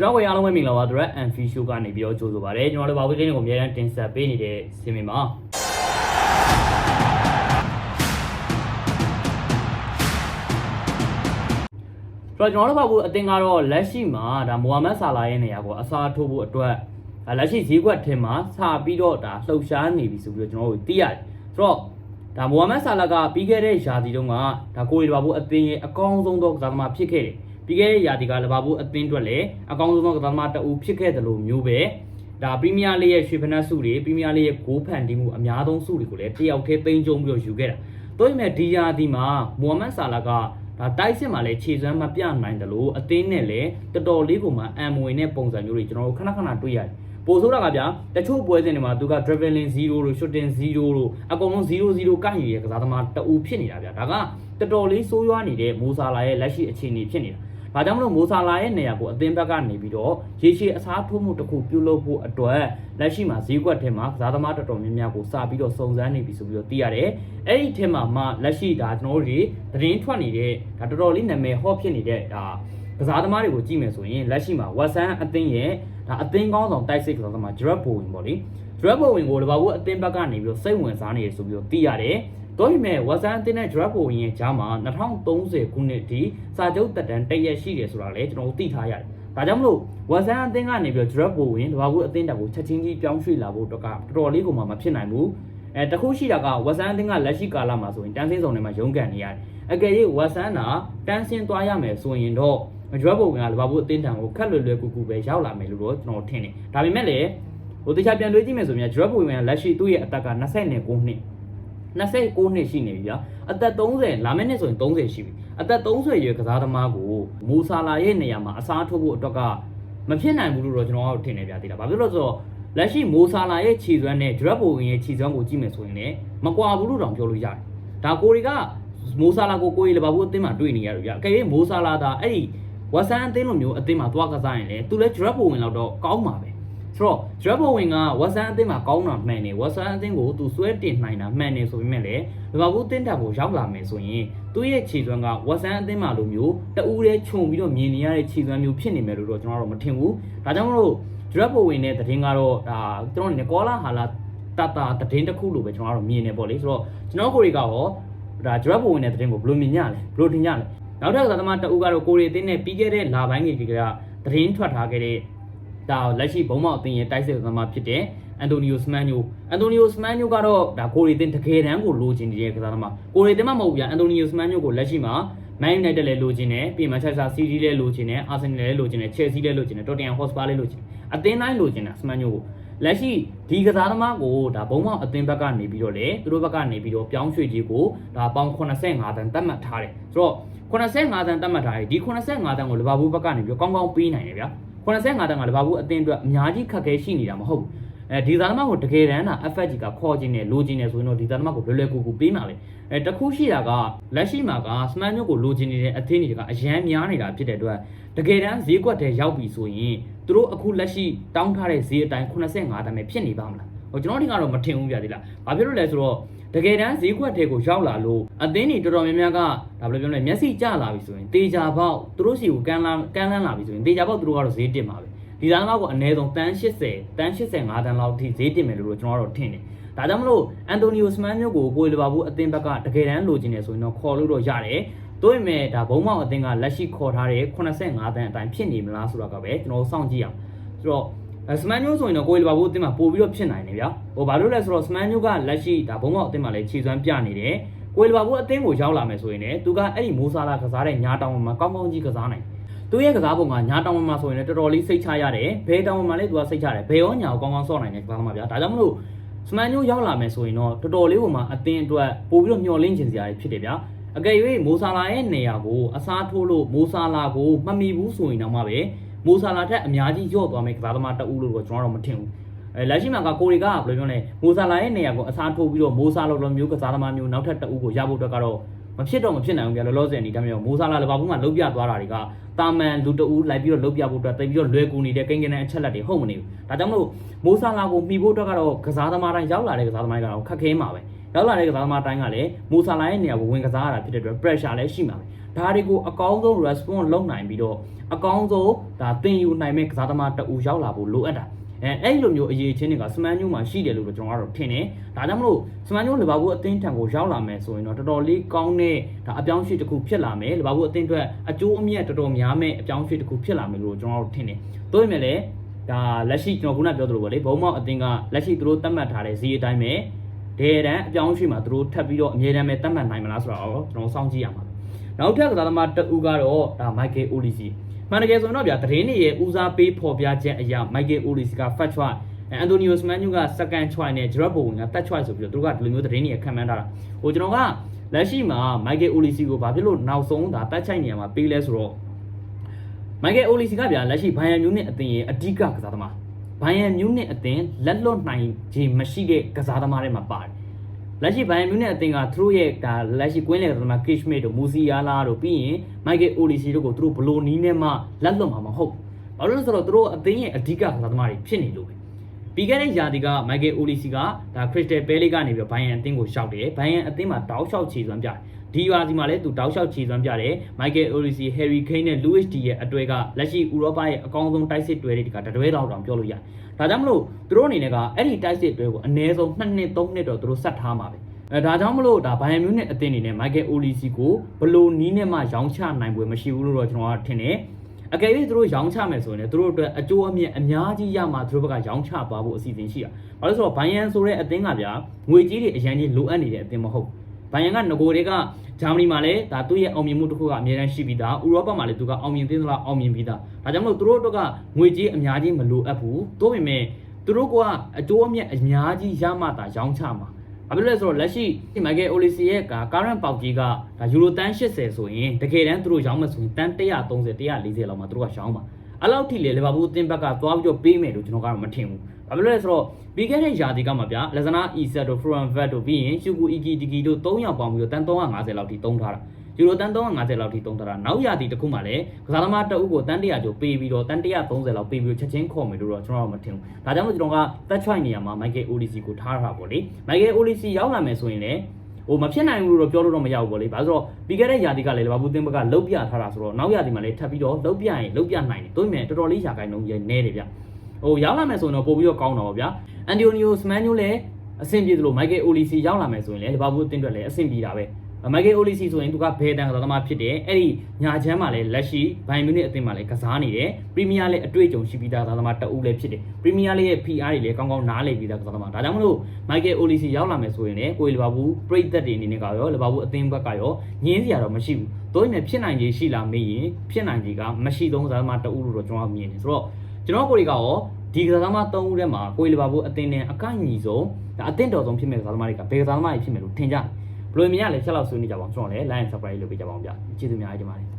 ကျွန်တော်ကိုအားလုံးပဲမင်္ဂလာပါ Thread and Fish Show ကနေပြီးတော့ကြိုဆိုပါရစေကျွန်တော်တို့ဘာဝေးကင်းကိုအများအားတင်ဆက်ပေးနေတဲ့စီမံပါဆိုတော့ကျွန်တော်တို့ဘာဘူးအတင်ကတော့လက်ရှိမှာဒါမိုဟာမက်ဆာလာရဲ့နေရာကိုအစားထိုးဖို့အတွက်ဒါလက်ရှိဈေးကွက်ထင်မှာစပြီးတော့ဒါလှုပ်ရှားနေပြီဆိုပြီးတော့ကျွန်တော်တို့သိရတယ်ဆိုတော့ဒါမိုဟာမက်ဆာလာကပြီးခဲ့တဲ့ရာသီတုန်းကဒါကိုရီဘာဘူးအတင်ရဲ့အကောင်းဆုံးသောကစားသမားဖြစ်ခဲ့တယ် ပြီးခဲ့တဲ့ရာသီကလဘာဘူးအတင်အတွက်လည်းအကောင်းဆုံးသောကစားသမားတအူဖြစ်ခဲ့တယ်လို့မျိုးပဲဒါပရီးမီးယားလိရဲ့ရွှေဖနက်စုတွေပရီးမီးယားလိရဲ့ဂိုးဖန်တီးမှုအများဆုံးစုတွေကိုလည်းတယောက်တည်းသိမ်းကျုံပြီးတော့ယူခဲ့တာတို့ပေမဲ့ဒီရာသီမှာမိုဟာမက်ဆာလာကဒါတိုက်စစ်မှာလည်းခြေစွမ်းမပြနိုင်တယ်လို့အသင်းနဲ့လည်းတော်တော်လေးကိုမှအမ်မွေနဲ့ပုံစံမျိုးတွေကျွန်တော်တို့ခဏခဏတွေ့ရတယ်ပို့ဆိုတာကဗျာတချို့ပွဲစဉ်တွေမှာသူက dribbling 0တို့ shooting 0တို့အကုန်လုံး0 0ကန့်ယူရဲ့ကစားသမားတအူဖြစ်နေတာဗျာဒါကတော်တော်လေးဆိုးရွားနေတဲ့မိုဆာလာရဲ့လက်ရှိအခြေအနေဖြစ်နေတာ ဒါကြောင့်မလို့မိုဆာလာရဲ့နေရာကိုအသင်းဘက်ကနေပြီးတော့ရေရှည်အစားထိုးမှုတစ်ခုပြုလုပ်ဖို့အတွက်လက်ရှိမှာဈေးကွက်ထဲမှာကစားသမားတော်တော်များများကိုစပြီးတော့စုံစမ်းနေပြီဆိုပြီးတော့သိရတယ်။အဲ့ဒီထဲမှာမှလက်ရှိဒါကျွန်တော်တို့တွေသတင်းထွက်နေတဲ့ဒါတော်တော်လေးနာမည်ဟော့ဖြစ်နေတဲ့ဒါကစားသမားတွေကိုကြည့်မယ်ဆိုရင်လက်ရှိမှာဝက်ဆန်အသင်းရဲ့ဒါအသင်းကောင်းဆောင်တိုက်စစ်ကစားသမားဂျရက်ဘိုဝင်ပေါ့လေဂျရက်ဘိုဝင်ကိုလဘာဘူးအသင်းဘက်ကနေပြီးတော့စိတ်ဝင်စားနေတယ်ဆိုပြီးတော့သိရတယ်။ တော့ဒီမဲ့ဝက်ဆန်အသင်းနဲ့ဂျရက်ဘိုဝင်ရဲ့ဂျားမှာ2030ခုနှစ်ဒီစာချုပ်တက်တန်းတရက်ရှိတယ်ဆိုတာလည်းကျွန်တော်တို့သိထားရတယ်။ဒါကြောင့်မလို့ဝက်ဆန်အသင်းကနေပြီးတော့ drop ကိုဝင်တဘာဘူးအသင်းတက်ကိုချက်ချင်းကြီးပြောင်းရွှေ့လာဖို့တော့ကတော်တော်လေးကိုမှမဖြစ်နိုင်ဘူးအဲတခုရှိတာကဝက်ဆန်အသင်းကလက်ရှိကာလမှာဆိုရင်တန်းစင်းဆောင်ထဲမှာရုန်းကန်နေရတယ်အကယ်၍ဝက်ဆန်ကတန်းစင်းသွားရမယ်ဆိုရင်တော့ drop ကိုဝင်ကတဘာဘူးအသင်းတန်ကိုခက်လွယ်လွယ်ကူကူပဲရောက်လာမယ်လို့တော့ကျွန်တော်ထင်တယ်ဒါပေမဲ့လည်းဟိုတခြားပြန်တွေးကြည့်မယ်ဆိုရင် drop ကိုဝင်ကလက်ရှိသူ့ရဲ့အသက်က29နှစ် 29နှစ်ရှိနေပြီဗျာအသက်30လာမယ့်နှစ်ဆိုရင်30ရှိပြီအသက်30ရွယ်ကစားသမားကိုမူဆာလာရဲ့နေရာမှာအစားထိုးဖို့အတွက်ကမဖြစ်နိုင်ဘူးလို့တော့ကျွန်တော်ကထင်နေပြသေးတာဘာဖြစ်လို့လဲဆိုတော့လက်ရှိမိုဆာလာရဲ့ခြေစွမ်းနဲ့ drop ဘိုဝင်ရဲ့ခြေစွမ်းကိုကြည့်မယ်ဆိုရင်လည်းမကွာဘူးလို့တောင်ပြောလို့ရတယ်ဒါကိုရီကမိုဆာလာကိုကိုရီလဘာဘူးအသင်းမှာတွေ့နေရတယ်ဗျာအကယ်၍မိုဆာလာဒါအဲ့ဒီဝက်ဆန်အသင်းလိုမျိုးအသင်းမှာသွားကစားရင်လေသူလည်း drop ဘိုဝင်လောက်တော့ကောင်းပါပဲ ဆိုတော့ drop ဘိုဝင်ကဝက်ဆန်အသင်းမှာကောင်းတာမှန်တယ်ဝက်ဆန်အသင်းကိုသူဆွဲတင်နိုင်တာမှန်တယ်ဆိုပေမဲ့လည်းလဘာဘူးအသင်းတက်ကိုရောက်လာမယ်ဆိုရင်သူ့ရဲ့ခြေစွမ်းကဝက်ဆန်အသင်းမှာလိုမျိုးတူးရဲခြုံပြီးတော့မြင်နေရတဲ့ခြေစွမ်းမျိုးဖြစ်နေမယ်လို့တော့ကျွန်တော်တို့မထင်ဘူးဒါကြောင့်မလို့ drop ဘိုဝင်တဲ့သတင်းကတော့ဒါကျွန်တော်နီကောလာဟာလာတတာသတင်းတစ်ခုလို့ပဲကျွန်တော်တို့မြင်နေပေါ့လေဆိုတော့ကျွန်တော်ကိုရီကရောဒါ drop ဘိုဝင်တဲ့သတင်းကိုဘယ်လိုမြင်ကြလဲဘယ်လိုထင်ကြလဲနောက်ထပ်ကသမားတအူကတော့ကိုရီအသင်းနဲ့ပြီးခဲ့တဲ့လပိုင်းကြီးကသတင်းထွက်ထားခဲ့တဲ့ ဒါလက်ရှိဘုံမောက်အသင်းရဲ့တိုက်စစ်သမားဖြစ်တဲ့အန်တိုနီယိုစမန်ညိုအန်တိုနီယိုစမန်ညိုကတော့ဒါကိုရီတင်တကယ်တမ်းကိုလိုချင်နေတဲ့ကစားသမားကိုရီတင်မှမဟုတ်ဘူးဗျအန်တိုနီယိုစမန်ညိုကိုလက်ရှိမှာမန်ယူနိုက်တက်လည်းလိုချင်တယ်ပြီးမန်ချက်စတာစီးတီးလည်းလိုချင်တယ်အာဆင်နယ်လည်းလိုချင်တယ်ချယ်ဆီလည်းလိုချင်တယ်တော်တင်ဟော့စပါလည်းလိုချင်တယ်အသင်းတိုင်းလိုချင်တာစမန်ညိုကိုလက်ရှိဒီကစားသမားကိုဒါဘုံမောက်အသင်းဘက်ကနေပြီးတော့လေသူတို့ဘက်ကနေပြီးတော့ပြောင်းရွှေ့ကြီးကိုဒါပေါင်း85တန်တတ်မှတ်ထားတယ်ဆိုတော့85တန်တတ်မှတ်ထားတယ်ဒီ85တန်ကိုလီဗာပူးဘက်ကနေပြီးတော့ကောင်းကောင်းပေးနိုင်တယ်ဗျာ 85တန်းကလဘာဘူးအသင်းအတွက်အများကြီးခက်ခဲရှိနေတာမဟုတ်ဘူးအဲဒီသာသမားကိုတကယ်တမ်းတာ FFG ကခေါ်ခြင်းနဲ့လိုချင်နေဆိုရင်တော့ဒီသာသမားကိုလွယ်လွယ်ကူကူပေးမှာလေအဲတခုရှိတာကလက်ရှိမှာကစမန်မျိုးကိုလိုချင်နေတဲ့အသင်းတွေကအရန်များနေတာဖြစ်တဲ့အတွက်တကယ်တမ်းဈေးကွက်ထဲရောက်ပြီဆိုရင်သူတို့အခုလက်ရှိတောင်းထားတဲ့ဈေးအတိုင်း85တန်းပဲဖြစ်နေပါမလားဟို ကျွန်တော်တို့ကတော့မထင်ဘူးပြသေးလားဘာဖြစ်လို့လဲဆိုတော့တကယ်တမ်းဈေးကွက်ထဲကိုရောက်လာလို့အသင်းတွေတော်တော်များများကဒါဘယ်လိုပြောမလဲမျက်စိကျလာပြီဆိုရင်တေချာပေါက်သူတို့စီကိုကန်လန်းကန်လန်းလာပြီဆိုရင်တေချာပေါက်သူတို့ကတော့ဈေးတင်ပါပဲဒီသားလောက်ကိုအနည်းဆုံးတန်း80တန်း85တန်းလောက်ထိဈေးတင်မယ်လို့တော့ကျွန်တော်တို့ထင်တယ်ဒါကြောင့်မလို့အန်တိုနီယိုစမန်မျိုးကိုကိုယ်လီဗာပူးအသင်းဘက်ကတကယ်တမ်းလိုချင်နေဆိုရင်တော့ခေါ်လို့တော့ရတယ်တို့ပေမဲ့ဒါဘုံမောက်အသင်းကလက်ရှိခေါ်ထားတဲ့85တန်းအတိုင်းဖြစ်နေမလားဆိုတာကပဲကျွန်တော်စောင့်ကြည့်အောင်ဆိုတော့ စမန်မျိုးဆိုရင်တော့ကိုယ်လီဗာပူးအသင်းမှာပို့ပြီးတော့ဖြစ်နိုင်တယ်ဗျာဟိုဘာလို့လဲဆိုတော့စမန်မျိုးကလက်ရှိဒါဘုံမောက်အသင်းမှာလည်းခြေစွမ်းပြနေတယ်ကိုယ်လီဗာပူးအသင်းကိုရောက်လာမယ်ဆိုရင်လည်းသူကအဲ့ဒီမိုးဆာလာကစားတဲ့ညာတောင်မှာကောင်းကောင်းကြီးကစားနိုင်သူရဲ့ကစားပုံကညာတောင်မှာဆိုရင်လည်းတော်တော်လေးစိတ်ချရတယ်ဘဲတောင်မှာလည်းသူကစိတ်ချတယ်ဘဲရောညာကိုကောင်းကောင်းဆော့နိုင်တဲ့ကစားသမားဗျာဒါကြောင့်မလို့စမန်မျိုးရောက်လာမယ်ဆိုရင်တော့တော်တော်လေးပုံမှာအသင်းအတွက်ပို့ပြီးတော့မျှော်လင့်ချင်စရာတွေဖြစ်တယ်ဗျာအကယ်၍မိုဆာလာရဲ့နေရာကိုအစားထိုးလို့မိုဆာလာကိုမမီဘူးဆိုရင်တော့မှပဲ မိုဆာလာထက်အများကြီးညော့သွားမယ်ကစားသမားတအူးလို့တော့ကျွန်တော်တော့မထင်ဘူးအဲလက်ရှိမှာကကိုရီကဘယ်လိုပြောလဲမိုဆာလာရဲ့နေရာကိုအစားထိုးပြီးတော့မိုဆာလိုလိုမျိုးကစားသမားမျိုးနောက်ထပ်တအူးကိုရဖို့အတွက်ကတော့မဖြစ်တော့မဖြစ်နိုင်ဘူးဗျာလောလောဆယ်အနေနဲ့မျိုးမိုဆာလာလဘာဘူးမှာလုတ်ပြသွားတာတွေကတာမန်လူတအူးလိုက်ပြီးတော့လုတ်ပြဖို့အတွက်တိတ်ပြီးတော့လွယ်ကူနေတဲ့ကိန်းကနန်းအချက်လက်တွေဟုတ်မနေဘူးဒါကြောင့်မလို့မိုဆာလာကိုမှီဖို့အတွက်ကတော့ကစားသမားတိုင်းရောက်လာတဲ့ကစားသမားတွေကတော့ခက်ခဲမှာပဲ ရောက်လာတဲ့ကစားသမားတိုင်းကလည်းမူဆာလာရဲ့နေရာကိုဝင်ကစားရတာဖြစ်တဲ့အတွက် pressure လည်းရှိမှာပဲဒါတွေကိုအကောင်းဆုံး response လုပ်နိုင်ပြီးတော့အကောင်းဆုံးဒါသင်ယူနိုင်မဲ့ကစားသမားတအူရောက်လာဖို့လိုအပ်တာအဲအဲ့လိုမျိုးအရေးချင်းတွေကစမန်ညိုမှာရှိတယ်လို့ကျွန်တော်ကတော့ထင်တယ်ဒါကြောင့်မလို့စမန်ညိုလီဗာပူးအသင်းထံကိုရောက်လာမယ်ဆိုရင်တော့တော်တော်လေးကောင်းတဲ့ဒါအပြောင်းအရွှေ့တစ်ခုဖြစ်လာမယ်လီဗာပူးအသင်းအတွက်အကျိုးအမြတ်တော်တော်များမဲ့အပြောင်းအရွှေ့တစ်ခုဖြစ်လာမယ်လို့ကျွန်တော်တို့ထင်တယ်တို့ပေမဲ့လည်းဒါလက်ရှိကျွန်တော်ခုနပြောသလိုပဲလေဘုံမောက်အသင်းကလက်ရှိသူတို့သတ်မှတ်ထားတဲ့ဈေးအတိုင်းပဲ ဒေရန်အပြောင်းအရွှေ့မှာသူတို့ထပ်ပြီးတော့အမြဲတမ်းပဲသတ်မှတ်နိုင်မလားဆိုတော့ကျွန်တော်စောင့်ကြည့်ရမှာပဲနောက်ထပ်ကစားသမားတအူကတော့ဒါမိုက်ကယ်အိုလီစီမှန်တကယ်ဆိုရင်တော့ဗျာသတင်းတွေရဲ့ဦးစားပေးဖော်ပြချက်အရာမိုက်ကယ်အိုလီစီက first choice အန်တိုနီယိုစမန်ညူက second choice နဲ့ဂျရက်ဘိုဝင်က third choice ဆိုပြီးတော့သူတို့ကဒီလိုမျိုးသတင်းတွေခံမှန်းထားတာဟိုကျွန်တော်ကလက်ရှိမှာမိုက်ကယ်အိုလီစီကိုဘာဖြစ်လို့နောက်ဆုံးဒါတက်ချိုက်နေရမှာပေးလဲဆိုတော့မိုက်ကယ်အိုလီစီကဗျာလက်ရှိဘိုင်ယန်မြူးနစ်အသင်းရဲ့အဓိကကစားသမား ဘိုင်ယန်မြူးနစ်အသင်းလက်လွတ်နိုင်ခြင်းမရှိတဲ့ကစားသမားတွေမှာပါတယ်လက်ရှိဘိုင်ယန်မြူးနစ်အသင်းကသူတို့ရဲ့ဒါလက်ရှိကွင်းလေကစားသမား Kish Mate တို့မူစီယာလာတို့ပြီးရင်မိုက်ကယ်အိုလီစီတို့ကိုသူတို့ဘလိုနီးနဲ့မှလက်လွတ်မှာမဟုတ်ဘူးဘာလို့လဲဆိုတော့သူတို့အသင်းရဲ့အဓိကကစားသမားတွေဖြစ်နေလို့ပဲ ပြီးခဲ့တဲ့ယာတီကမိုက်ကယ်အိုလီစီကဒါခရစ်စတယ်ဘဲလေးကနေပြီးတော့ဘိုင်ယန်အသင်းကိုရှောက်တယ်ဘိုင်ယန်အသင်းမှာတောက်လျှောက်ခြေစွမ်းပြတယ်ဒီယာတီမှာလည်းသူတောက်လျှောက်ခြေစွမ်းပြတယ်မိုက်ကယ်အိုလီစီဟယ်ရီခိန်းနဲ့လူးစ်ဒီရဲ့အတွဲကလက်ရှိဥရောပရဲ့အကောင်းဆုံးတိုက်စစ်တွဲတွေကတတွဲတော်တောင်ပြောလို့ရတယ်ဒါကြောင့်မလို့သူတို့အနေနဲ့ကအဲ့ဒီတိုက်စစ်တွဲကိုအနည်းဆုံး2နှစ်3နှစ်တော့သူတို့ဆက်ထားမှာပဲအဲဒါကြောင့်မလို့ဒါဘိုင်ယန်မြူးနစ်အသင်းအနေနဲ့မိုက်ကယ်အိုလီစီကိုဘလို့နီးနဲ့မှရောင်းချနိုင်ပွဲမရှိဘူးလို့တော့ကျွန်တော်ကထင်တယ် အကယ်၍သူတို့ရောင်းချမယ်ဆိုရင်လည်းသူတို့အတွက်အကျိုးအမြတ်အများကြီးရမှာသူတို့ဘက်ကရောင်းချသွားဖို့အစီအစဉ်ရှိတာ။ဘာလို့လဲဆိုတော့ဘိုင်ယန်ဆိုတဲ့အသင်းကဗျာငွေကြီးတွေအရင်ကြီးလိုအပ်နေတဲ့အသင်းမဟုတ်ဘူး။ဘိုင်ယန်ကငကိုတွေကဂျာမနီမှာလည်းဒါသူ့ရဲ့အောင်မြင်မှုတစ်ခုကအများတန်းရှိပြီးသား။ဥရောပမှာလည်းသူကအောင်မြင်သေးသလားအောင်မြင်ပြီးသား။ဒါကြောင့်မလို့သူတို့အတွက်ကငွေကြီးအများကြီးမလိုအပ်ဘူး။သို့ပေမဲ့သူတို့ကအကျိုးအမြတ်အများကြီးရမှသာရောင်းချမှာ။ ဘာဖြစ်လဲဆိုတော့လက်ရှိမိုက်ကယ်အိုလီစီရဲ့က current ပေါက်ကြီးကဒါယူရိုတန်80ဆိုရင်တကယ်တမ်းသူတို့ရောင်းမယ်ဆိုရင်တန်130 140လောက်မှသူတို့ကရောင်းပါအဲ့လောက်ထိလေလီဗာပူးအသင်းဘက်ကသွားပြီးတော့ပေးမယ်လို့ကျွန်တော်ကတော့မထင်ဘူးဘာဖြစ်လို့လဲဆိုတော့ပြီးခဲ့တဲ့ယာတီကမှဗျာလက်စနာအီဆက်တို့ဖရန်ဗတ်တို့ပြီးရင်ရှူကူအီကီတီကီတို့၃ယောက်ပေါင်းပြီးတော့တန်350လောက်ထိတုံးထားတာ ယူရိုတန်350လောက်ထိတုံးထားတာနောက်ယာတီတစ်ခုမှလည်းကစားသမားတအုပ်ကိုတန်100ကျော်ပေးပြီးတော့တန်130လောက်ပေးပြီးတော့ချက်ချင်းခေါ်မယ်လို့တော့ကျွန်တော်ကတော့မထင်ဘူးဒါကြောင့်မို့ကျွန်တော်ကတက်ချွိုင်နေရာမှာမိုက်ကယ်အိုလီစီကိုထားတာပေါ့လေမိုက်ကယ်အိုလီစီရောက်လာမယ်ဆိုရင်လည်းဟိုမဖြစ်နိုင်ဘူးလို့ပြောလို့တော့မရဘူးပေါ့လေ။ဘာလို့ဆိုတော့ပြီးခဲ့တဲ့ယာတီကလည်းလီဗာပူးသင်းဘက်ကလုတ်ပြထားတာဆိုတော့နောက်ယာတီမှာလည်းထပ်ပြီးတော့လုတ်ပြရင်လုတ်ပြနိုင်တယ်။တို့မြင်တော်တော်လေးရာခိုင်နှုန်းရဲ့နဲတယ်ဗျ။ဟိုရောက်လာမယ်ဆိုရင်တော့ပို့ပြီးတော့ကောင်းတော့ဗျာ။အန်တီယိုနီယိုစမန်ညိုလည်းအဆင်ပြေသလိုမိုက်ကယ်အိုလီစီရောက်လာမယ်ဆိုရင်လည်းလီဗာပူးအသင်းအတွက်လည်းအဆင်ပြေတာပဲ။ မိုက်ကယ်အိုလီစီဆိုရင်သူကဘယ်တန်ကစားသမားဖြစ်တယ်။အဲ့ဒီညာချမ်းမှာလည်းလက်ရှိဘိုင်မြူနစ်အသင်းမှာလည်းကစားနေတယ်။ပရီးမီးယားလည်းအတွေ့အကြုံရှိပြီးသားကစားသမားတအူးလည်းဖြစ်တယ်။ပရီးမီးယားလေးရဲ့ PR တွေလည်းကောင်းကောင်းနားလည်ပြီးသားကစားသမား။ဒါကြောင့်မလို့မိုက်ကယ်အိုလီစီရောက်လာမယ်ဆိုရင်လည်းကိုယ်လီဗာပူးပရိသတ်တွေအနေနဲ့ကရောလီဗာပူးအသင်းဘက်ကရောညင်းစရာတော့မရှိဘူး။တို့ရင်ဖြစ်နိုင်ခြေရှိလားမေးရင်ဖြစ်နိုင်ခြေကမရှိသုံးကစားသမားတအူးလို့တော့ကျွန်တော်မြင်တယ်။ဆိုတော့ကျွန်တော်ကိုယ်တွေကရောဒီကစားသမား၃ဦးထဲမှာကိုယ်လီဗာပူးအသင်းနဲ့အကန့်အညီဆုံးဒါအသင်းတော်ဆုံးဖြစ်မဲ့ကစားသမားတွေကဘယ်ကစားသမားတွေဖြစ်မယ်လို့ထင်ကြတယ်။ ဘယ်လိုမြင်ရလဲချက်လောက်ဆွေးနွေးကြပါအောင်ကျွန်တော်လည်း line subscribe လုပ်ပေးကြပါအောင်ဗျကျေးဇူးများကြီးတင်ပါတယ်